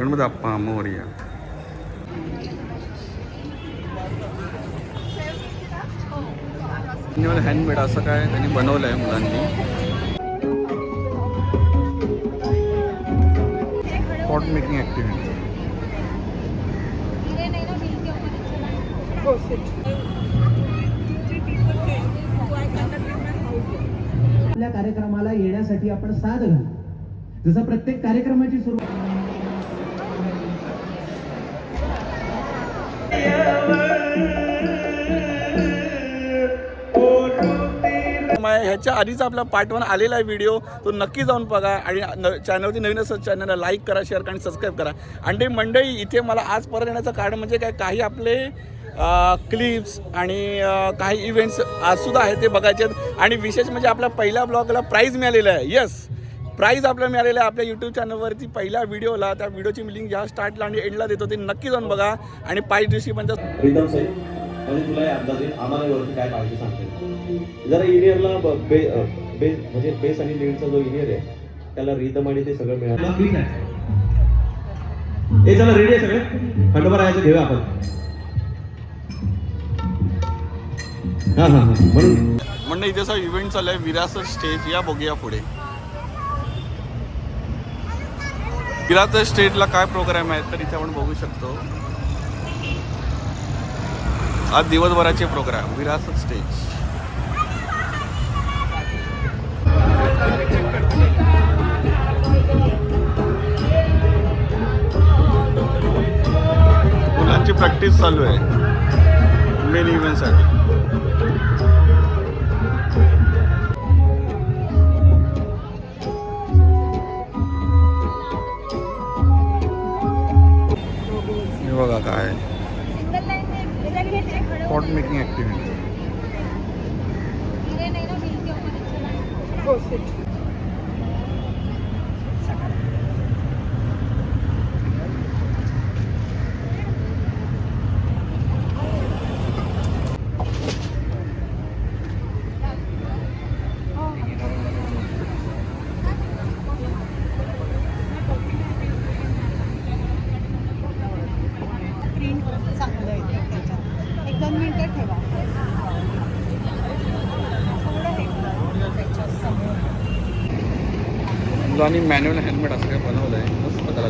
गणपती अप्पा Morya handmade असं काय त्यांनी बनवलं आहे मुलांनी. पॉट मेकिंग ॲक्टिव्हिटी आपल्या कार्यक्रमाला येण्यासाठी आपण साथ घाल. जसं प्रत्येक कार्यक्रमाची सुरुवात ह्याच्या आधीचा आपला पार्ट वन आलेला आहे व्हिडिओ तो नक्की जाऊन बघा आणि न चॅनलवरती नवीन असं चॅनलला लाईक करा शेअर करा आणि सबस्क्राईब करा. आणि ते इथे मला आज परत येण्याचं कारण म्हणजे काय काही आपले क्लिप्स आणि काही इव्हेंट्स आजसुद्धा आहेत ते बघायचे आहेत. आणि विशेष म्हणजे आपल्या पहिल्या ब्लॉगला प्राईज मिळालेलं आहे. येस प्राईज आपल्याला मिळालेलं आहे आपल्या यूट्यूब चॅनलवरती पहिल्या व्हिडिओला त्या व्हिडिओची लिंक ज्या स्टार्टला आणि एंडला देतो. ते नक्की जाऊन बघा. आणि पाच दिवशी पण प्रीतम साहेब म्हणजे तुला अंदाज येईल आम्हाला वरती काय पाहिजे सांगते? जरा इनियरला बे बेस म्हणजे बेस आणि लीडचा जो इनियर आहे त्याला रिदम आणि ते सगळं मिळालं. हे चला रेडी आहे सगळे? खंडोबा राहायचं घेऊया आपण. हा हा हा. म्हणून म्हणजे इथे असा इव्हेंट चालू आहे विरासत स्टेज या बघूया पुढे. विरासत स्टेटला काय प्रोग्राम आहेत तर इथे आपण बघू शकतो. आज दिवसभराचे प्रोग्राम विरासत स्टेज मुलांची प्रॅक्टिस चालू आहे. मेन इव्हेंटसाठी बघा काय पॉट मेकिंग ॲक्टिव्हिटी मुलांनी मॅन्युअल हेल्मेट असं काय बनवलं आहे मस्त करा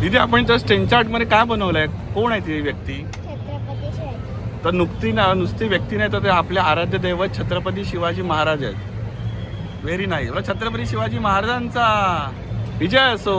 दिदी आपण त्या स्टेंचा आर्टमध्ये काय बनवलं आहे कोण आहे ती व्यक्ती? छत्रपती शिवाजी. तर नुकती ना नुसती व्यक्ती नाही तर ते आपले आराध्य दैवत छत्रपती शिवाजी महाराज आहेत. व्हेरी नाईस छत्रपती शिवाजी महाराजांचा. विजय असो.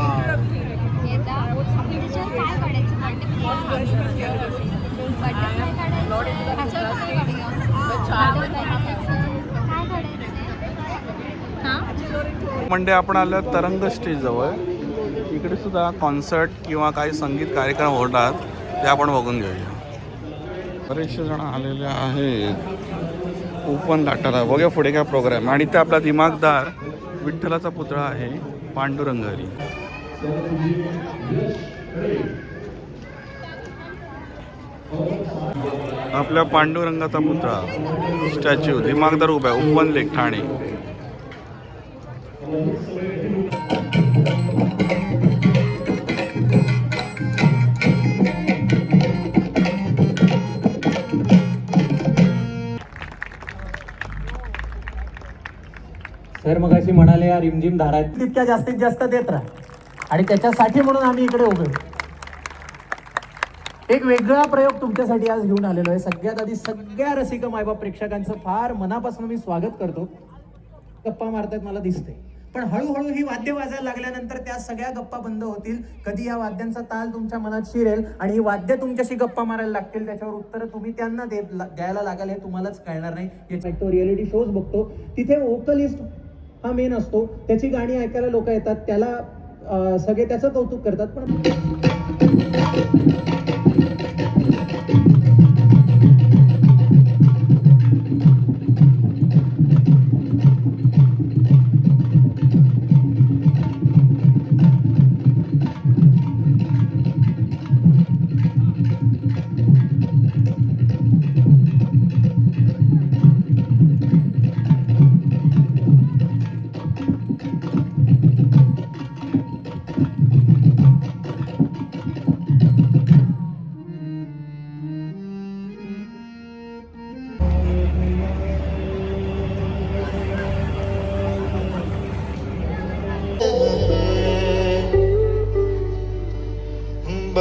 बटरफ्लाय काढायचं ह्याच्यावर काय काढूया आपण आलो तरंग स्टेज जवळ. इकडे सुद्धा कॉन्सर्ट किंवा काही संगीत कार्यक्रम होतात ते आपण बघून घेऊया. बरेचसे जण आलेले आहेत. ओपन लाटाला. बघूया पुढे काय प्रोग्राम आणि ते आपला दिमागदार विठ्ठलाचा पुतळा आहे पांडुरंगरी. आपल्या पांडुरंगाचा पुतळा स्टॅच्यू दिमागदार उभा आहे ओपन लेक ठाणे. सर मग अशी म्हणाले या रिमझिम धारा तितक्या जास्तीत जास्त देत राहा. आणि त्याच्यासाठी म्हणून आम्ही इकडे उभे. आहोत. एक वेगळा प्रयोग तुमच्यासाठी आज घेऊन आलेलो आहे. सगळ्यात आधी सगळ्या रसिक मायबाप प्रेक्षकांचं फार मनापासून मी स्वागत करतो. गप्पा मारतात मला दिसते पण हळूहळू ही वाद्य वाजायला लागल्यानंतर त्या सगळ्या गप्पा बंद होतील. कधी या वाद्यांचा ताल तुमच्या मनात शिरेल आणि ही वाद्य तुमच्याशी गप्पा मारायला लागतील त्याच्यावर उत्तर तुम्ही त्यांना दे द्यायला लागाल हे तुम्हालाच कळणार नाही. तो रिअलिटी शोज बघतो. तिथे वोकलिस्ट हा मेन असतो. त्याची गाणी ऐकायला लोक येतात. त्याला सगळे त्याचं कौतुक करतात. पण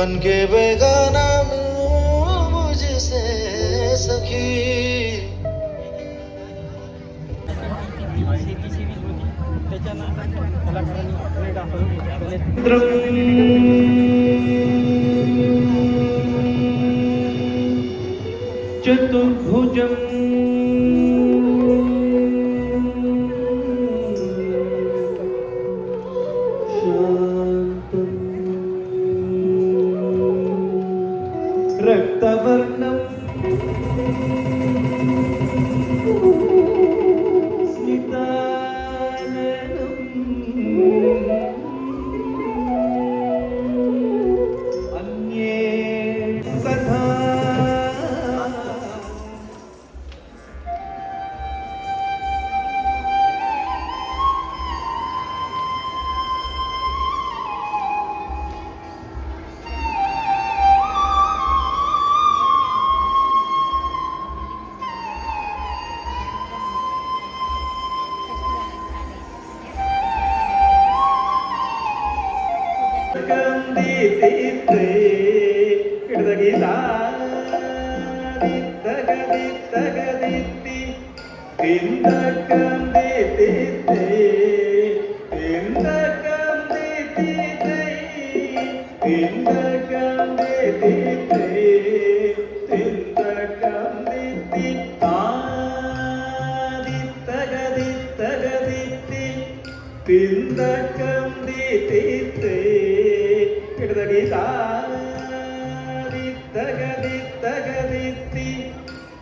बन के बेगाना मुझसे सखी। चतुर्भुजम् പിന്തക്കം തീ തീ തീ കിടതീതാ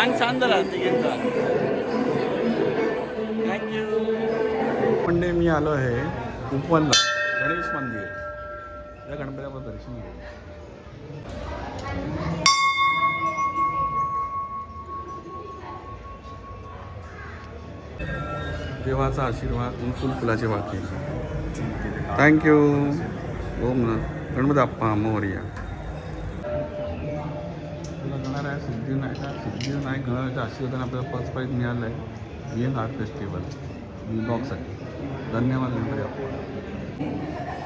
डान्स छान झाला तिघींचा थँक्यू म्हणजे मी आलो आहे उपवनला गणेश मंदिर. त्या गणपतीचं दर्शन घेऊ देवाचा आशीर्वाद आणि फुल फुलाची थँक्यू ओम ना गणपती आप्पा मोर्या. सिद्धिविनायक सिद्धिविनायक गणाच्या आशीर्वादाने आपल्याला फर्स्ट प्राईज मिळालं आहे. यंग आर्ट फेस्टिवल ब्लॉगसाठी धन्यवाद गणपती बाप्पा